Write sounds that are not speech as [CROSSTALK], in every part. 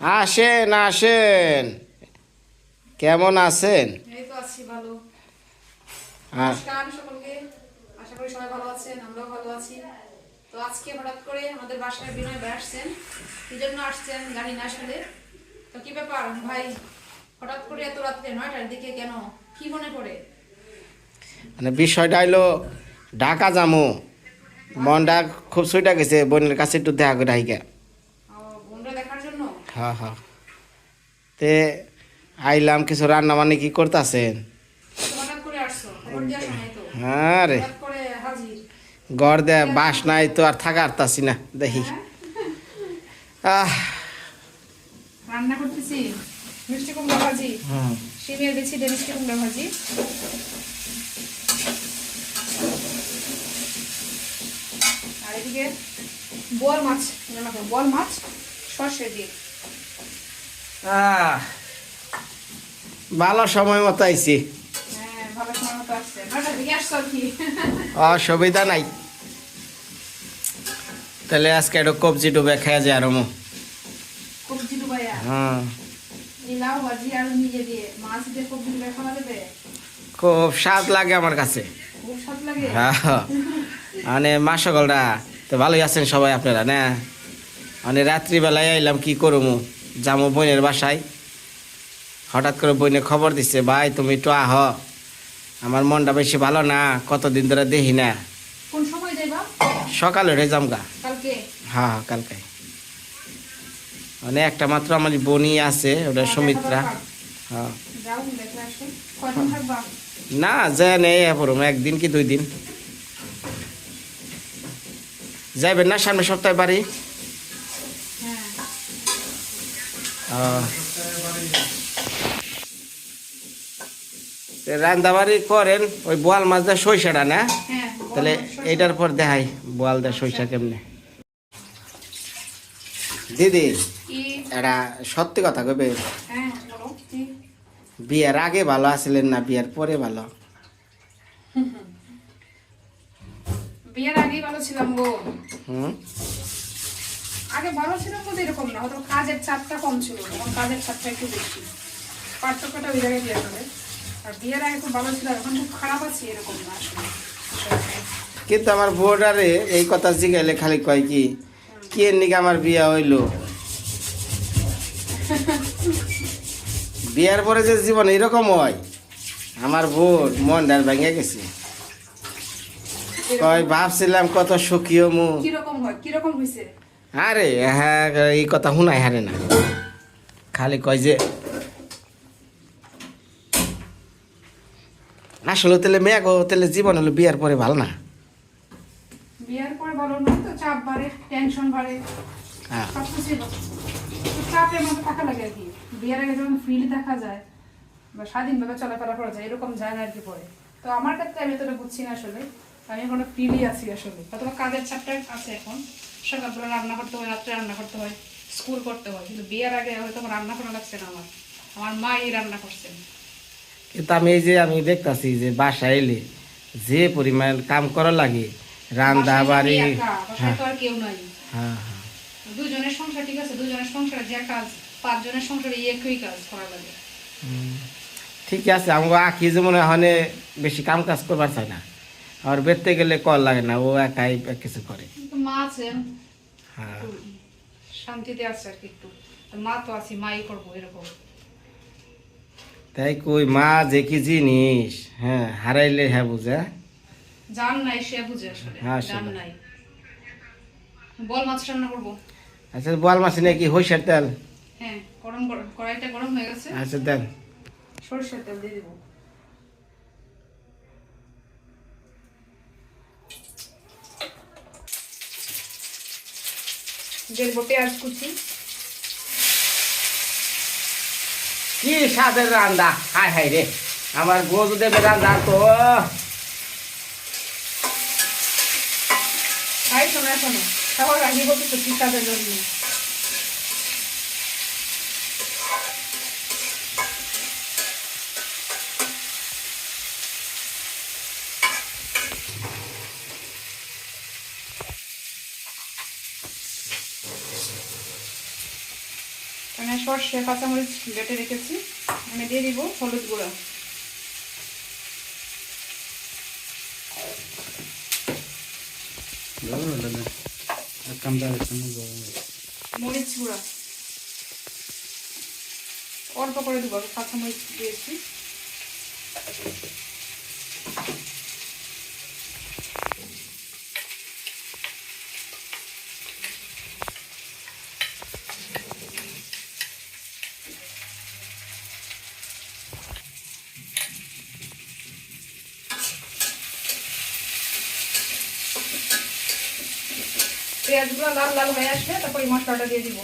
আসেন আসেন। কেমন আছেন? এই তো আছি ভালো। আর নমস্কার সকলকে। আশা করি সবাই ভালো আছেন আমরাও ভালো আছি। তো আজকে হঠাৎ করে আমাদের বাসায় বিনয় ভাই আসছেন। কি জন্য আসছেন না আসলে। তো কি ব্যাপার ভাই? হঠাৎ করে এত রাত্রে নয়টার দিকে কেন? কি মনে মানে বিষয়টা হইল ঢাকা যামু। মনটা খুব সুইটা গেছে বোনের কাছে একটু দেখা করে আইগা ও, বোনরা দেখার জন্য হ্যাঁ হ্যাঁ। তে আইলাম কিছু রান্না মানে কি করতেছেন? হ্যাঁ রে। দে বাস নাই তো আর থাকা আরতাছি না দেখি। আহ। রান্না করতেছি মিষ্টি কুমড়া ভাজি। দিয়ে মিষ্টি কুমড়া ভাজি। আর এদিকে বল মাছ রান্না করব। বল মাছ সর্ষে দিয়ে। ভালো সময় মতো আইছি। হ্যাঁ অসুবিধা নাই। তাহলে আজকে একটু কবজি ডুবে খেয়ে যায় হ্যাঁ। আর খুব স্বাদ লাগে আমার কাছে। লাগে? হ্যাঁ। মানে মাসকলরা তো ভালোই আছেন সবাই আপনারা না? মানে রাত্রিবেলায় আইলাম কি করব যাব বোনের বাসায়। হঠাৎ করে বইনে খবর দিচ্ছে ভাই তুমি একটু আহ। আমার মনটা বেশি ভালো না কতদিন ধরে দেখি না। কোন সময় যাইবা? সকালে উঠে যামগা। কালকে? হ্যাঁ হ্যাঁ কালকে। মানে একটা মাত্র আমার বোনই আছে ওটা সুমিত্রা। হ্যাঁ। কয়দিন থাকবা? না যে নেই পড়ুম একদিন কি দুই দিন। যাইবেন না সামনে সপ্তাহে বাড়ি হ্যাঁ আহ। তে রান্দাবাড়ি করেন ওই বোয়াল মাছ দেয় সইষাটা না? হ্যাঁ তাহলে এইটার পর দেখাই বোয়াল দেয় সইষা কেমনে। দিদি এটা সত্যি কথা কবে হ্যাঁ বিয়ের আগে ভালো আছিলেন না বিয়ের পরে ভালো? বিয়ের আগেই ভালো ছিলাম গো। হুম? আগে ভালো ছিলাম বলতে এরকম না হয়তো কাজের চাপটা কম ছিল এখন কাজের চাপটা একটু বেশি। পার্থক্যটা ওই জায়গায় বিয়ে করে আর বিয়ের আগে খুব ভালো ছিল এখন খুব খারাপ আছি এরকম না আসলে। কিন্তু আমার বোর্ডারে এই কথা জিগাইলে খালি কয় কি কি এর নিকে আমার বিয়ে হইল? বিয়ার পরে যে জীবন এরকম হয় আমার বোর্ড মনটার ভেঙে গেছে। কয় ভাবছিলাম কত সুখী মুখ কীরকম হয় কীরকম হয়েছে আরে হ্যাঁ এই কথা শুনাই হারে না। খালি কয় যে আসলে তাহলে মেয়ে গো তাহলে জীবন হলো বিয়ার পরে ভালো না? বিয়ের পরে ভালো নয় তো চাপ বাড়ে টেনশন বাড়ে হ্যাঁ। চাপের মধ্যে থাকা লাগে আর কি। বিয়ের আগে যখন ফ্রিলি দেখা যায় বা স্বাধীনভাবে চলাফেরা করা যায় এরকম যায় না আর কি পরে তো আমার ক্ষেত্রে আমি তোটা বুঝছি না আসলে। আমি এখনও ফ্রিলি আছি আসলে। অথবা কাজের চাপটা আছে এখন। সকালবেলা রান্না করতে হয় রাত্রে রান্না করতে হয় স্কুল করতে হয় কিন্তু বিয়ের আগে হয়তো আমার রান্না করা লাগছে না আমার। আমার মাই রান্না করছেন। কিন্তু আমি এই যে আমি দেখতাছি যে বাসায় এলে যে পরিমাণ কাম করা লাগে রান্না বাড়ি হ্যাঁ। আর কেউ নাই। হ্যাঁ হ্যাঁ। দুজনের সংসার ঠিক আছে দুজনের সংসারে যে কাজ পাঁচজনের সংসারে একই কাজ করা লাগে। ঠিক আছে আমাকে আঁকি যেমন হনে বেশি কাম কাজ করবার চাই না। আর বেরতে গেলে কল লাগে না ও একাই কিছু করে। আছেন হ্যাঁ। শান্তিতে আছে আর কি একটু। মা তো আছি মাই করব এরকম। তাই কই মা যে কি জিনিস হ্যাঁ হারাইলে হ্যাঁ বুঝে? জান নাই সে বুঝে আসলে হ্যাঁ, জান। নাই। বল মাছ রান্না করব? আচ্ছা বল মাসি নাকি হইসার তেল? হ্যাঁ গরম গরম কড়াইটা গরম হয়ে গেছে। আচ্ছা দেন। সরষের তেল দিয়ে দেবো। দিয়ে দেবো পেঁয়াজ কুচি। কি স্বাদের রান্দা হায় হায় রে আমার গরু দেবে রান্দা তো। হাই শোনা শোনো খাবার আগে বলতে কি সাদের জন্য এখানে সর্ষে কাঁচামরিচ বেটে রেখেছি। আমি দিয়ে দিব হলুদ গুঁড়ো। মরিচ গুঁড়ো। অল্প করে দিব কাঁচামরিচ দিয়েছি। পেঁয়াজগুলো লাল লাল হয়ে আসবে তারপর এই মশলাটা দিয়ে দিব।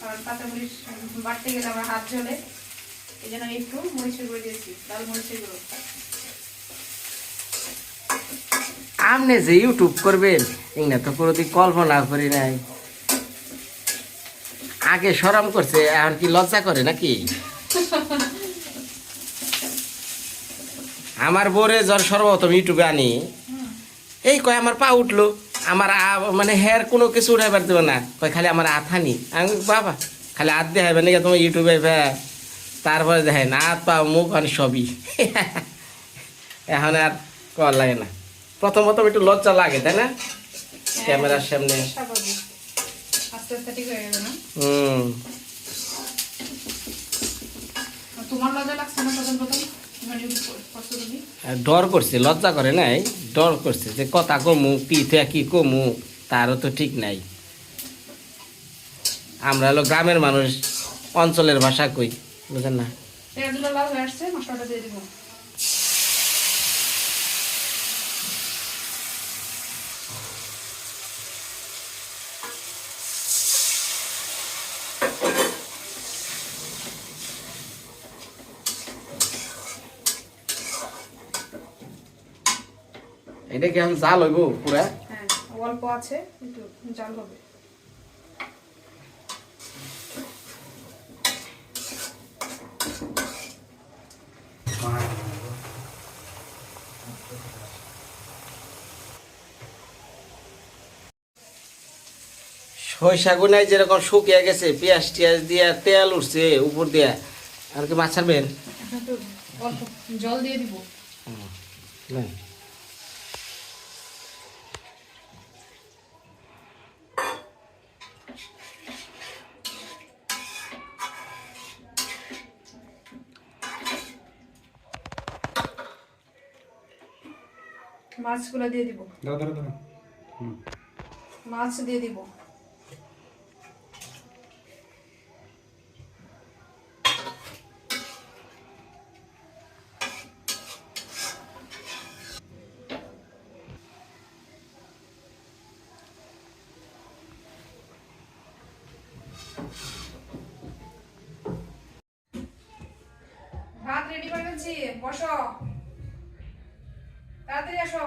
কারণ কাঁচামরিচ বাটতে গেলে আমার হাত জ্বলে এই জন্য একটু মরিচের গুঁড়ো দিয়েছি লাল মরিচের গুঁড়ো। আপনি যে ইউটিউব করবেন এগুলো তো কোনোদিন কল্পনা করি নাই। আগে সরম করছে এখন কি লজ্জা করে নাকি? [LAUGHS] আমার বোরে জ্বর সর্বপ্রথম ইউটিউবে আনি এই কয় আমার পা উঠল আমার মানে হেয়ার কোনো কিছু উঠাইবার দেবে না। কয় খালি আমার আথানি আমি বাবা খালি হাত দেখাবে নাকি তোমার ইউটিউবে ভ্যা তারপরে দেখেন হাত পা মুখ মানে সবই। [LAUGHS] এখন আর কর লাগে না। প্রথম প্রথম একটু লজ্জা লাগে তাই না? ক্যামেরার সামনে। না? হুম। তোমার লজ্জা লাগছে না প্রথম প্রথম? মানে ডর করছে লজ্জা করে নাই? ডর করছে যে কথা কমু কি থা কি কমু তারও তো ঠিক নাই। আমরা হলো গ্রামের মানুষ অঞ্চলের ভাষা কই বুঝেন না পেঁয়াজগুলো লাল হয়ে আসছে মশলাটা দিয়ে দিব এটা কি এখন জাল হইব পুরা? হ্যাঁ অল্প আছে একটু জাল হবে। সরিষা গুনায় যেরকম শুকিয়ে গেছে পেঁয়াজ টিয়াজ দিয়া তেল উঠছে উপর দিয়া আর কি মাছ ছাড়বেন? জল দিয়ে দিব। মাছগুলো দিয়ে দিব। দাও দাও দাও। মাছ দিয়ে দিব। ভাত রেডি করে ফেলছি বসো। তাড়াতাড়ি আসো।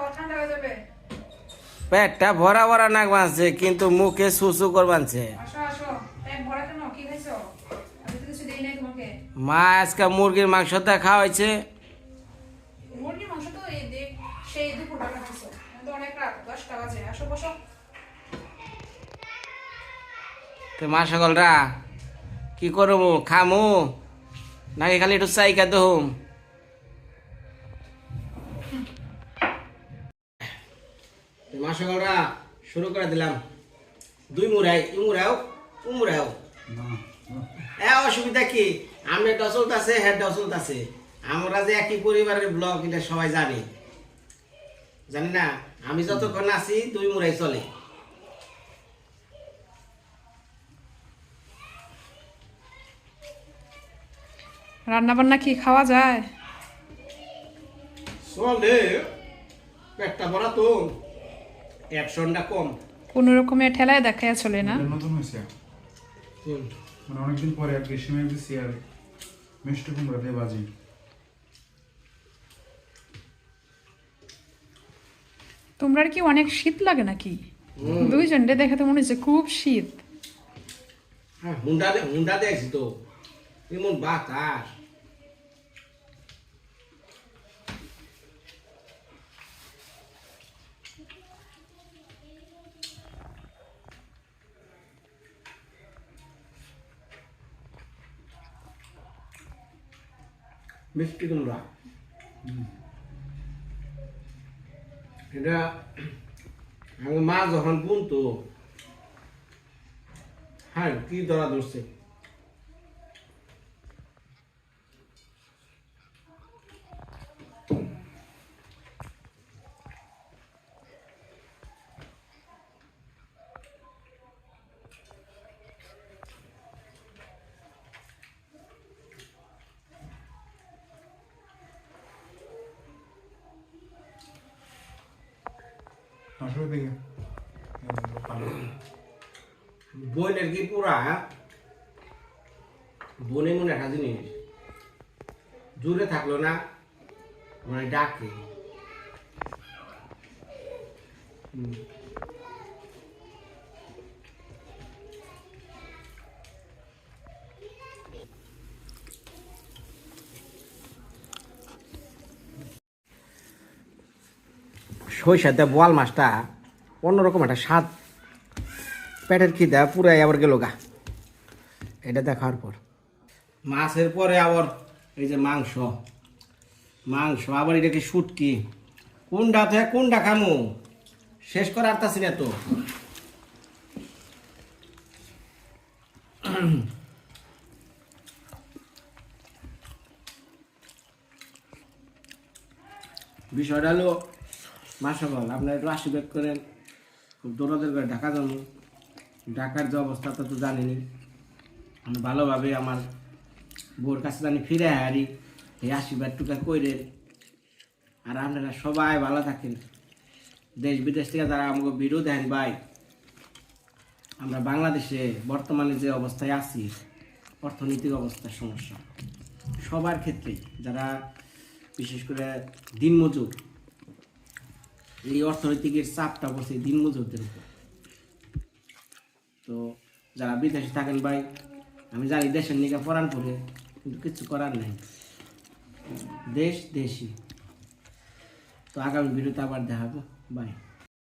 পেটটা ভরা ভরা নাক বাঁধছে কিন্তু মুখে সুসু কর তোমাকে। মা আজকে মুরগির মাংস বসো। তো মা সকলরা কি করব খামু? নাকি খালি একটু চাইকা দহুম? মা সকলরা শুরু করে দিলাম। দুই মুড়াই ই মুড়াও উ মুড়াও। না এ অসুবিধা কি? আমি ডসলত আছে হ্যাঁ ডসলত আছে। আমরা যে একই পরিবারের ব্লগ এটা সবাই জানি। জানি না আমি যতক্ষণ আছি দুই মুড়াই চলে। রান্না বান্না কি খাওয়া যায়? চলে পেটটা ভরা তো। অ্যাকশনটা কম। কোন রকমের ঠেলায় দেখায় চলে না। নতুন হয়েছে। মানে অনেকদিন পরে এক দিচ্ছি আর মিষ্টি কুমড়া দিয়ে বাজি তোমরা কি অনেক শীত লাগে নাকি? দুইজনকে দেখে তো মনে হচ্ছে খুব শীত। হ্যাঁ হুন্ডা দে হুন্ডা দেখছি তো। এমন বাতাস। মিষ্টি কুমড়া এটা মা যখন বুনতো হ্যাঁ কি ধরা ধরছে? আসলে দেখে। বইনের কি পুরা বনে মনে একটা জিনিস। দূরে থাকল না মানে ডাকে। হুম। সরিষাতে বোয়াল মাছটা, অন্যরকম একটা স্বাদ। পেটের খিদা পুরাই আবার গেল গা। এটা দেখার পর। মাছের পরে আবার এই যে মাংস। মাংস, আবার এটা এটাকে শুটকি? কোনটা থেকে কোনটা খামু? শেষ করে আরতাছি না তো। বিষয়টা হলো মাসাবল আপনার একটু আশীর্বাদ করেন। খুব দৌড়াদের করে ঢাকা যাব। ঢাকার যে অবস্থা তা তো জানেনি। আমি ভালোভাবে আমার বোর কাছে জানি ফিরে হারি। এই আশীর্বাদ টুকা কইরে আর আপনারা সবাই ভালো থাকেন। দেশ বিদেশ থেকে যারা আমাকে ভিডিও দেন ভাই, আমরা বাংলাদেশে বর্তমানে যে অবস্থায় আছি, অর্থনৈতিক অবস্থার সমস্যা। সবার ক্ষেত্রেই যারা বিশেষ করে দিনমজুর এই অর্থনৈতিকের চাপটা বসে দিনমজুরদের উপর। তো যারা বিদেশে থাকেন ভাই, আমি জানি দেশের নিকে পড়ান পড়ে কিন্তু কিছু করার নাই। দেশ দেশি তো আগামী ভিডিওতে আবার দেখাবো। বাই